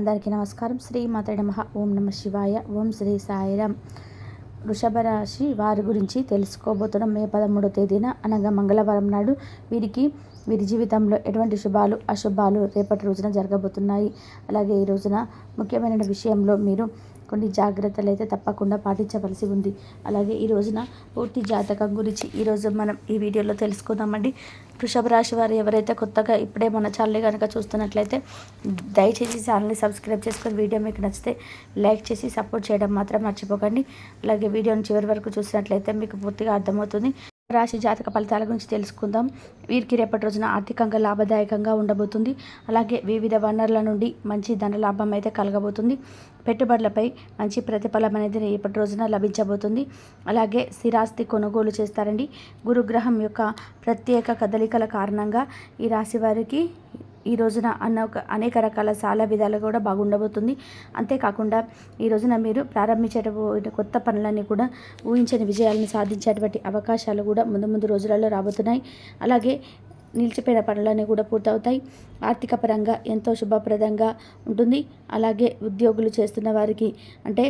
అందరికీ నమస్కారం. శ్రీ మాత నమ. ఓం నమ శివాయ. ఓం శ్రీ సాయిరామ్. వృషభ రాశి వారి గురించి తెలుసుకోబోతున్నాం. మే పదమూడో తేదీన అనగా మంగళవారం నాడు వీరికి వీరి జీవితంలో ఎటువంటి శుభాలు అశుభాలు రేపటి రోజున జరగబోతున్నాయి. అలాగే ఈ రోజున ముఖ్యమైన విషయంలో మీరు కొన్ని జాగ్రత్తలు అయితే తప్పకుండా పాటించవలసి ఉంది. అలాగే ఈ రోజున పూర్తి జాతకం గురించి ఈరోజు మనం ఈ వీడియోలో తెలుసుకుందామండి. వృషభ రాశి వారు ఎవరైతే కొత్తగా ఇప్పుడే మన ఛానల్ కనుక చూస్తున్నట్లయితే దయచేసి ఛానల్ని సబ్స్క్రైబ్ చేసుకొని వీడియో మీకు నచ్చితే లైక్ చేసి సపోర్ట్ చేయడం మాత్రం మర్చిపోకండి. అలాగే వీడియోని చివరి వరకు చూసినట్లయితే మీకు పూర్తిగా అర్థమవుతుంది. రాశి జాతక ఫలితాల గురించి తెలుసుకుందాం. వీరికి రేపటి రోజున ఆర్థికంగా లాభదాయకంగా ఉండబోతుంది. అలాగే వివిధ వనరుల నుండి మంచి ధన లాభం అయితే కలగబోతుంది. పెట్టుబడులపై మంచి ప్రతిఫలం అనేది రేపటి రోజున లభించబోతుంది. అలాగే స్థిరాస్తి కొనుగోలు చేస్తారండి. గురుగ్రహం యొక్క ప్రత్యేక కదలికల కారణంగా ఈ రాశి వారికి ఈ రోజున అన్న ఒక అనేక రకాల చాలా విధాలు కూడా బాగుండబోతుంది. అంతేకాకుండా ఈ రోజున మీరు ప్రారంభించేట కొత్త పనులన్నీ కూడా ఊహించని విజయాలను సాధించేటువంటి అవకాశాలు కూడా ముందు ముందు రోజులలో రాబోతున్నాయి. అలాగే నిలిచిపోయిన పనులన్నీ కూడా పూర్తవుతాయి. ఆర్థిక పరంగా ఎంతో శుభప్రదంగా ఉంటుంది. అలాగే ఉద్యోగులు చేస్తున్న వారికి అంటే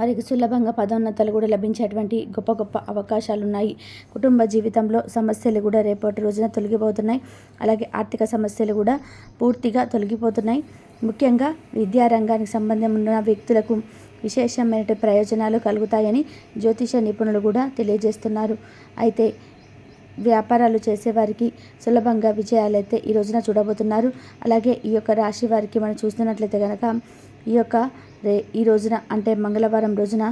వారికి సులభంగా పదోన్నతలు కూడా లభించేటువంటి గొప్ప గొప్ప అవకాశాలు ఉన్నాయి కుటుంబ జీవితంలో సమస్యలు కూడా రేపటి రోజున తొలగిపోతున్నాయి. అలాగే ఆర్థిక సమస్యలు కూడా పూర్తిగా తొలగిపోతున్నాయి. ముఖ్యంగా విద్యారంగానికి సంబంధం ఉన్న వ్యక్తులకు విశేషమైన ప్రయోజనాలు కలుగుతాయని జ్యోతిష నిపుణులు కూడా తెలియజేస్తున్నారు. అయితే వ్యాపారాలు చేసేవారికి సులభంగా విజయాలు అయితే ఈ రోజున చూడబోతున్నారు. అలాగే ఈ యొక్క రాశి వారికి మనం చూస్తున్నట్లయితే కనుక ఈ యొక్క రే ఈ రోజున అంటే మంగళవారం రోజున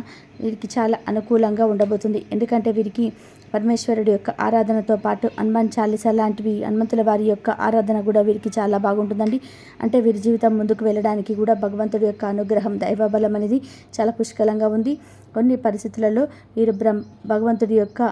వీరికి చాలా అనుకూలంగా ఉండబోతుంది. ఎందుకంటే వీరికి పరమేశ్వరుడు యొక్క ఆరాధనతో పాటు హనుమాన్ చాలీస లాంటివి హనుమంతుల వారి యొక్క ఆరాధన కూడా వీరికి చాలా బాగుంటుందండి. అంటే వీరి జీవితం ముందుకు వెళ్ళడానికి కూడా భగవంతుడి యొక్క అనుగ్రహం దైవబలం అనేది చాలా పుష్కలంగా ఉంది. కొన్ని పరిస్థితులలో వీరు బ్రహ్మ భగవంతుడి యొక్క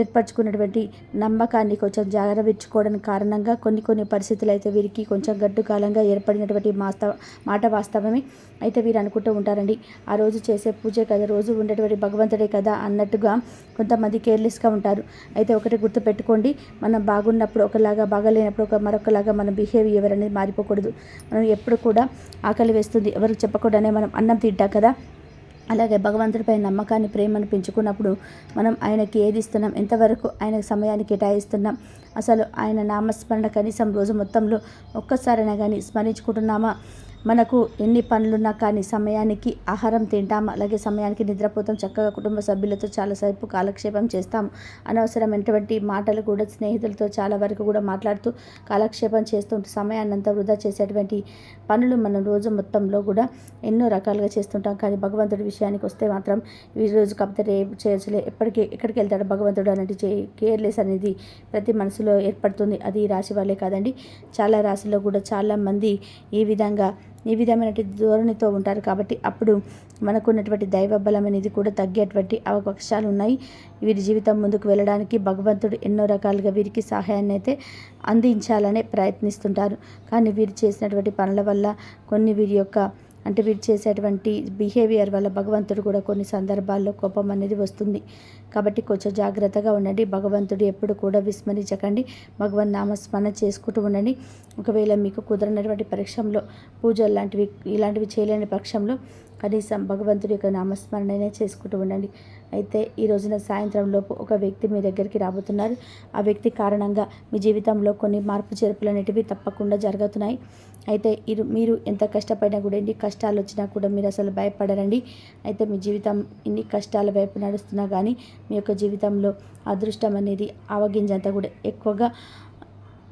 ఏర్పరచుకున్నటువంటి నమ్మకాన్ని కొంచెం జాగ్రత్తవించుకోవడానికి కారణంగా కొన్ని కొన్ని పరిస్థితులు అయితే వీరికి కొంచెం గడ్డు కాలంగా ఏర్పడినటువంటి మాస్త మాట వాస్తవమే. అయితే వీరు అనుకుంటూ ఉంటారండి ఆ రోజు చేసే పూజ కదా రోజు ఉండేటువంటి భగవంతుడే కదా అన్నట్టుగా కొంతమంది కేర్లెస్గా ఉంటారు. అయితే ఒకటి గుర్తు పెట్టుకోండి మనం బాగున్నప్పుడు ఒకలాగా బాగలేనప్పుడు ఒక మరొకలాగా మన బిహేవియర్ అనేది మారిపోకూడదు. మనం ఎప్పుడు కూడా ఆకలి వేస్తుంది ఎవరికి చెప్పకుండానే మనం అన్నం తింటాం కదా. అలాగే భగవంతుడిపై నమ్మకాన్ని ప్రేమను పెంచుకున్నప్పుడు మనం ఆయనకి ఏది ఇస్తున్నాం ఎంతవరకు ఆయన సమయాన్ని కేటాయిస్తున్నాం అసలు ఆయన నామస్మరణ కనీసం రోజు మొత్తంలో ఒక్కసారైనా కానీ స్మరించుకుంటున్నామా? మనకు ఎన్ని పనులున్నా కానీ సమయానికి ఆహారం తింటాం అలాగే సమయానికి నిద్రపోతాం చక్కగా కుటుంబ సభ్యులతో చాలాసేపు కాలక్షేపం చేస్తాం. అనవసరమైనటువంటి మాటలు కూడా స్నేహితులతో చాలా వరకు కూడా మాట్లాడుతూ కాలక్షేపం చేస్తుంటే సమయాన్ని అంతా వృధా చేసేటువంటి పనులు మనం రోజు మొత్తంలో కూడా ఎన్నో రకాలుగా చేస్తుంటాం. కానీ భగవంతుడి విషయానికి వస్తే మాత్రం ఈ రోజు కాకపోతే రేపు చేయొచ్చులే. ఎప్పటికీ ఎక్కడికి వెళ్తాడు భగవంతుడు అనేది చే కేర్లెస్ అనేది ప్రతి మనసులో ఏర్పడుతుంది. అది ఈ రాశి వాళ్ళే కాదండి. చాలా రాశిలో కూడా చాలామంది ఈ విధంగా ఈ విధమైనటువంటి ధోరణితో ఉంటారు కాబట్టి అప్పుడు మనకున్నటువంటి దైవ బలం అనేది కూడా తగ్గేటువంటి అవకాశాలు ఉన్నాయి. వీరి జీవితం ముందుకు వెళ్ళడానికి భగవంతుడు ఎన్నో రకాలుగా వీరికి సహాయాన్ని అయితే అందించాలనే ప్రయత్నిస్తుంటారు. కానీ వీరు చేసినటువంటి పనుల వల్ల కొన్ని వీరి యొక్క అంటే వీరు చేసేటువంటి బిహేవియర్ వల్ల భగవంతుడు కూడా కొన్ని సందర్భాల్లో కోపం అనేది వస్తుంది. కాబట్టి కొంచెం జాగ్రత్తగా ఉండండి. భగవంతుడు ఎప్పుడు కూడా విస్మరించకండి. భగవన్ నామస్మరణ చేసుకుంటూ ఉండండి. ఒకవేళ మీకు కుదరనటువంటి పరీక్షంలో పూజలు లాంటివి ఇలాంటివి చేయలేని పక్షంలో కనీసం భగవంతుడి యొక్క నామస్మరణనే చేసుకుంటూ ఉండండి. అయితే ఈ రోజున సాయంత్రం లోపు ఒక వ్యక్తి మీ దగ్గరికి రాబోతున్నారు. ఆ వ్యక్తి కారణంగా మీ జీవితంలో కొన్ని మార్పు చేర్పులు అనేటివి తప్పకుండా జరుగుతున్నాయి. అయితే ఇరు మీరు ఎంత కష్టపడినా కూడా ఎన్ని కష్టాలు వచ్చినా కూడా మీరు అసలు భయపడరండి. అయితే మీ జీవితం ఇన్ని కష్టాల వైపు నడుస్తున్నా కానీ మీ యొక్క జీవితంలో అదృష్టం అనేది ఆవగింజంతా కూడా ఎక్కువగా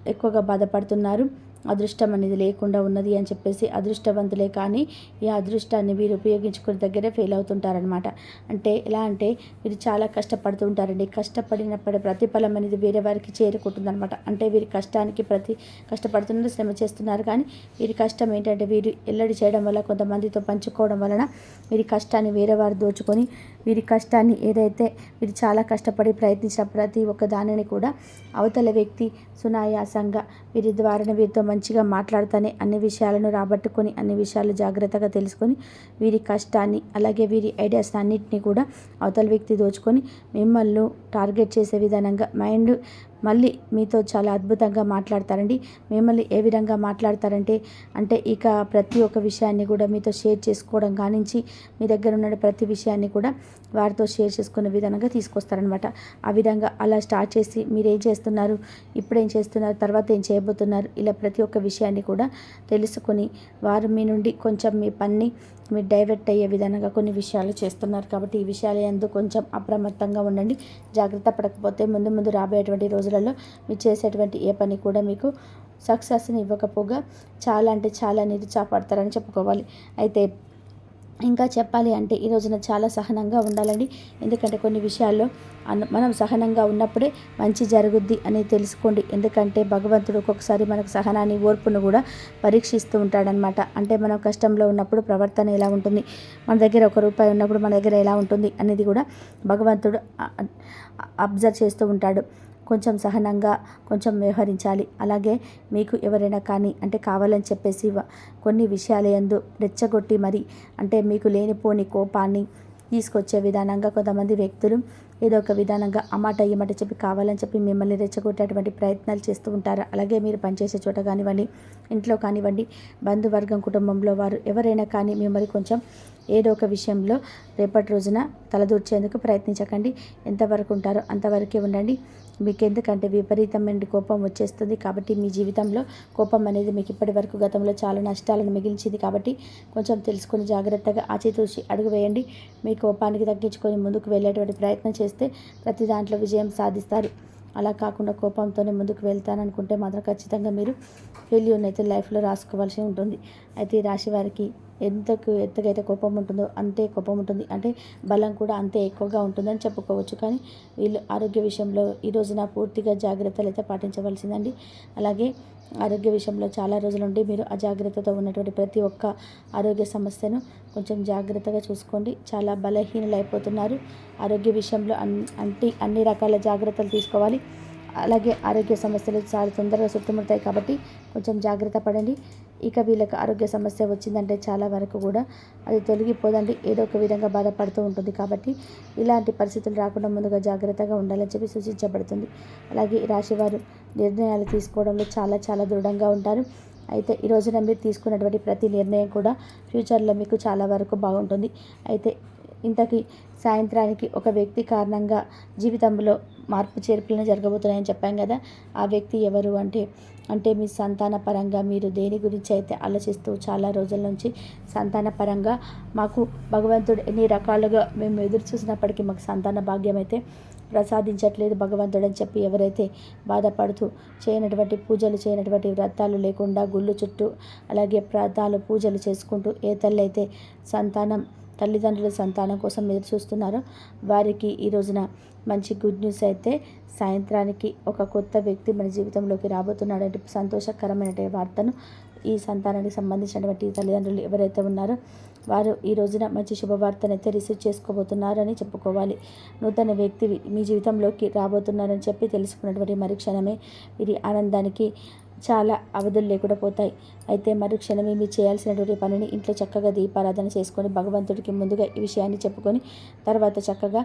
ఎక్కువగా బాధపడుతున్నారు. అదృష్టం అనేది లేకుండా ఉన్నది అని చెప్పేసి అదృష్టవంతులే కానీ ఈ అదృష్టాన్ని వీరు ఉపయోగించుకునే దగ్గరే ఫెయిల్ అవుతుంటారనమాట అంటే ఎలా అంటే వీరు చాలా కష్టపడుతూ ఉంటారండి. కష్టపడినప్పటి ప్రతిఫలం అనేది వేరే వారికి చేరుకుంటుందన్నమాట. అంటే వీరి కష్టానికి ప్రతి కష్టపడుతున్నారు శ్రమ చేస్తున్నారు కానీ వీరి కష్టం ఏంటంటే వీరు ఎల్లడి చేయడం వల్ల కొంతమందితో పంచుకోవడం వలన వీరి కష్టాన్ని వేరే వారు దోచుకొని వీరి కష్టాన్ని ఏదైతే వీరు చాలా కష్టపడి ప్రయత్నించిన ప్రతి ఒక్క దానిని కూడా అవతల వ్యక్తి సునాయాసంగా వీరి ద్వారా వీరితో మంచిగా మాట్లాడతానే అన్ని విషయాలను రాబట్టుకొని అన్ని విషయాలు జాగ్రత్తగా తెలుసుకొని వీరి కష్టాన్ని అలాగే వీరి ఐడియాస్ అన్నింటినీ కూడా అవతల వ్యక్తి దోచుకొని మిమ్మల్ని టార్గెట్ చేసే విధానంగా మైండ్ మళ్ళీ మీతో చాలా అద్భుతంగా మాట్లాడతారండి. మిమ్మల్ని ఏ విధంగా మాట్లాడతారంటే అంటే ఇక ప్రతి ఒక్క విషయాన్ని కూడా మీతో షేర్ చేసుకోవడం కానించి మీ దగ్గర ఉన్న ప్రతి విషయాన్ని కూడా వారితో షేర్ చేసుకునే విధంగా తీసుకొస్తారనమాట ఆ విధంగా అలా స్టార్ట్ చేసి మీరు ఏం చేస్తున్నారు ఇప్పుడేం చేస్తున్నారు తర్వాత ఏం చేయబోతున్నారు ఇలా ప్రతి ఒక్క విషయాన్ని కూడా తెలుసుకొని వారు మీ నుండి కొంచెం మీ పని డైవర్ట్ అయ్యే విధంగా కొన్ని విషయాలు చేస్తున్నారు కాబట్టి ఈ విషయాలు ఎందు కొంచెం అప్రమత్తంగా ఉండండి. జాగ్రత్త పడకపోతే ముందు ముందు రాబోయేటువంటి రోజులలో మీరు చేసేటువంటి ఏ పని కూడా మీకు సక్సెస్ని ఇవ్వకపోగా చాలా అంటే చాలా నిరుత్సాహపడతారని చెప్పుకోవాలి. అయితే ఇంకా చెప్పాలి అంటే ఈ రోజున చాలా సహనంగా ఉండాలండి. ఎందుకంటే కొన్ని విషయాల్లో మనం సహనంగా ఉన్నప్పుడే మంచి జరుగుద్ది అని తెలుసుకోండి. ఎందుకంటే భగవంతుడు ఒక్కొక్కసారి మనకు సహనాన్ని ఓర్పును కూడా పరీక్షిస్తూ ఉంటాడనమాట అంటే మనం కష్టంలో ఉన్నప్పుడు ప్రవర్తన ఎలా ఉంటుంది? మన దగ్గర ఒక రూపాయి ఉన్నప్పుడు మన దగ్గర ఎలా ఉంటుంది అనేది కూడా భగవంతుడు అబ్జర్వ్ చేస్తూ ఉంటాడు. కొంచెం సహనంగా కొంచెం వ్యవహరించాలి. అలాగే మీకు ఎవరైనా కానీ అంటే కావాలని చెప్పేసి కొన్ని విషయాల ఎందు రెచ్చగొట్టి మరి అంటే మీకు లేనిపోని కోపాన్ని తీసుకొచ్చే విధానంగా కొంతమంది వ్యక్తులు ఏదో ఒక విధానంగా అమాట ఇమాట చెప్పి కావాలని చెప్పి మిమ్మల్ని రెచ్చగొట్టేటువంటి ప్రయత్నాలు చేస్తూ ఉంటారు. అలాగే మీరు పనిచేసే చోట కానివ్వండి ఇంట్లో కానివ్వండి బంధువర్గం కుటుంబంలో వారు ఎవరైనా కానీ మిమ్మల్ని కొంచెం ఏదో ఒక విషయంలో రేపటి రోజున తలదూర్చేందుకు ప్రయత్నించకండి. ఎంతవరకు ఉంటారో అంతవరకే ఉండండి. మీకు ఎందుకంటే విపరీతమైన కోపం వచ్చేస్తుంది కాబట్టి మీ జీవితంలో కోపం అనేది మీకు ఇప్పటి వరకు గతంలో చాలా నష్టాలను మిగిల్చింది కాబట్టి కొంచెం తెలుసుకొని జాగ్రత్తగా ఆచితూచి అడుగు వేయండి. మీ కోపానికి తగ్గించుకొని ముందుకు వెళ్ళేటువంటి ప్రయత్నం చేస్తే ప్రతి దాంట్లో విజయం సాధిస్తారు. అలా కాకుండా కోపంతోనే ముందుకు వెళ్తాననుకుంటే మాత్రం ఖచ్చితంగా మీరు ఫెయిల్యూర్ని అయితే లైఫ్లో రాసుకోవాల్సి ఉంటుంది. అయితే ఈ రాశి వారికి ఎంతకు ఎంతకైతే కోపం ఉంటుందో అంతే కోపం ఉంటుంది. అంటే బలం కూడా అంతే ఎక్కువగా ఉంటుందని చెప్పుకోవచ్చు. కానీ వీళ్ళు ఆరోగ్య విషయంలో ఈ రోజున పూర్తిగా జాగ్రత్తలు అయితే పాటించవలసిందండి. అలాగే ఆరోగ్య విషయంలో చాలా రోజుల నుండి మీరు అజాగ్రత్తతో ఉన్నటువంటి ప్రతి ఒక్క ఆరోగ్య సమస్యను కొంచెం జాగ్రత్తగా చూసుకోండి. చాలా బలహీనలు అయిపోతున్నారు ఆరోగ్య విషయంలో అంటే అన్ని రకాల జాగ్రత్తలు తీసుకోవాలి. అలాగే ఆరోగ్య సమస్యలు చాలా తొందరగా చుట్టుముడతాయి కాబట్టి కొంచెం జాగ్రత్త పడండి. ఇక వీళ్ళకి ఆరోగ్య సమస్య వచ్చిందంటే చాలా వరకు కూడా అది తొలగిపోదండి. ఏదో ఒక విధంగా బాధపడుతూ ఉంటుంది కాబట్టి ఇలాంటి పరిస్థితులు రాకుండా ముందుగా జాగ్రత్తగా ఉండాలని చెప్పి సూచించబడుతుంది. అలాగే రాశివారు నిర్ణయాలు తీసుకోవడంలో చాలా చాలా దృఢంగా ఉంటారు. అయితే ఈ రోజున మీరు తీసుకున్నటువంటి ప్రతి నిర్ణయం కూడా ఫ్యూచర్లో మీకు చాలా వరకు బాగుంటుంది. అయితే ఇంతకీ సాయంత్రానికి ఒక వ్యక్తి కారణంగా జీవితంలో మార్పు చేర్పులను జరగబోతున్నాయని చెప్పాం కదా. ఆ వ్యక్తి ఎవరు అంటే అంటే మీ సంతాన పరంగా మీరు దేని గురించి అయితే ఆలోచిస్తూ చాలా రోజుల నుంచి సంతాన పరంగా మాకు భగవంతుడు ఎన్ని రకాలుగా మేము ఎదురు చూసినప్పటికీ మాకు సంతాన భాగ్యం అయితే ప్రసాదించట్లేదు భగవంతుడు అని చెప్పి ఎవరైతే బాధపడుతూ చేయనటువంటి పూజలు చేయనటువంటి వ్రతాలు లేకుండా గుళ్ళు చుట్టూ అలాగే ప్రాతాలు పూజలు చేసుకుంటూ ఏ తల్లి అయితే సంతానం తల్లిదండ్రుల సంతానం కోసం ఎదురు చూస్తున్నారో. వారికి ఈ రోజున మంచి గుడ్ న్యూస్ అయితే సాయంత్రానికి ఒక కొత్త వ్యక్తి మన జీవితంలోకి రాబోతున్నాడంటే సంతోషకరమైన వార్తను ఈ సంతానానికి సంబంధించినటువంటి తల్లిదండ్రులు ఎవరైతే ఉన్నారో వారు ఈ రోజున మంచి శుభవార్తను అయితే రిసీవ్ చేసుకోబోతున్నారని చెప్పుకోవాలి. నూతన వ్యక్తి మీ జీవితంలోకి రాబోతున్నారని చెప్పి తెలుసుకున్నటువంటి మరుక్షణమే వీరి ఆనందానికి చాలా అవధులు లేకుండా పోతాయి. అయితే మరుక్షణమే మీరు చేయాల్సినటువంటి పనిని ఇంట్లో చక్కగా దీపారాధన చేసుకొని భగవంతుడికి ముందుగా ఈ విషయాన్ని చెప్పుకొని తర్వాత చక్కగా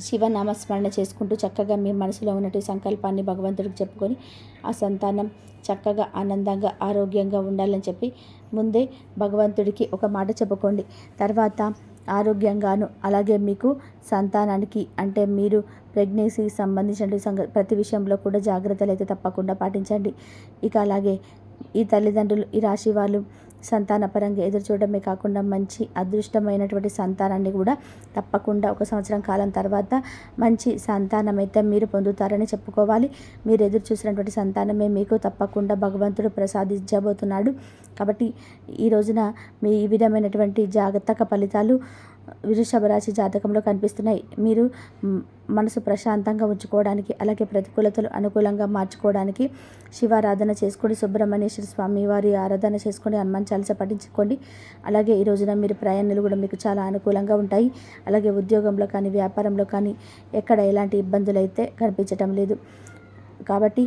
శివనామస్మరణ చేసుకుంటూ చక్కగా మీ మనసులో ఉన్నటువంటి సంకల్పాన్ని భగవంతుడికి చెప్పుకొని ఆ సంతానం చక్కగా ఆనందంగా ఆరోగ్యంగా ఉండాలని చెప్పి ముందే భగవంతుడికి ఒక మాట చెప్పుకోండి. తర్వాత ఆరోగ్యంగాను. అలాగే మీకు సంతానానికి అంటే మీరు ప్రెగ్నెన్సీకి సంబంధించిన సంగ ప్రతి విషయంలో కూడా జాగ్రత్తలు అయితే తప్పకుండా పాటించండి. ఇక అలాగే ఈ తల్లిదండ్రులు ఈ రాశి వాళ్ళు సంతానపరంగా ఎదురు చూడడమే కాకుండా మంచి అదృష్టమైనటువంటి సంతానాన్ని కూడా తప్పకుండా ఒక సంవత్సరం కాలం తర్వాత మంచి సంతానం అయితే మీరు పొందుతారని చెప్పుకోవాలి. మీరు ఎదురు చూసినటువంటి సంతానమే మీకు తప్పకుండా భగవంతుడు ప్రసాదించబోతున్నాడు. కాబట్టి ఈ రోజున మీ ఈ విధమైనటువంటి జాగ్రత్త ఫలితాలు వృషభ రాశి జాతకంలో కనిపిస్తున్నాయి. మీరు మనసు ప్రశాంతంగా ఉంచుకోవడానికి అలాగే ప్రతికూలతలు అనుకూలంగా మార్చుకోవడానికి శివారాధన చేసుకొని సుబ్రహ్మణ్యేశ్వర స్వామి వారి ఆరాధన చేసుకొని హనుమాన్ చాలీస పఠించుకోండి అలాగే ఈ రోజున మీరు ప్రయాణాలు కూడా మీకు చాలా అనుకూలంగా ఉంటాయి. అలాగే ఉద్యోగంలో కానీ వ్యాపారంలో కానీ ఎక్కడ ఎలాంటి ఇబ్బందులు అయితే కనిపించటం లేదు. కాబట్టి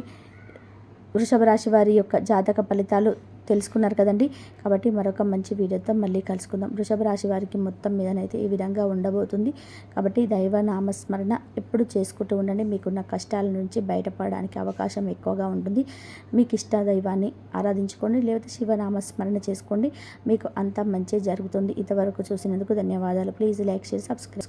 వృషభ రాశి వారి యొక్క జాతక ఫలితాలు తెలుసుకున్నారు కదండి. కాబట్టి మరొక మంచి వీడియోతో మళ్ళీ కలుసుకుందాం. వృషభ రాశి వారికి మొత్తం మీదనైతే ఈ విధంగా ఉండబోతుంది. కాబట్టి దైవ నామస్మరణ ఎప్పుడు చేసుకుంటూ ఉండండి. మీకున్న కష్టాల నుంచి బయటపడడానికి అవకాశం ఎక్కువగా ఉంటుంది. మీకు ఇష్ట దైవాన్ని ఆరాధించుకోండి. లేకపోతే శివనామస్మరణ చేసుకోండి. మీకు అంతా మంచి జరుగుతుంది. ఇంతవరకు చూసినందుకు ధన్యవాదాలు. Please like share subscribe.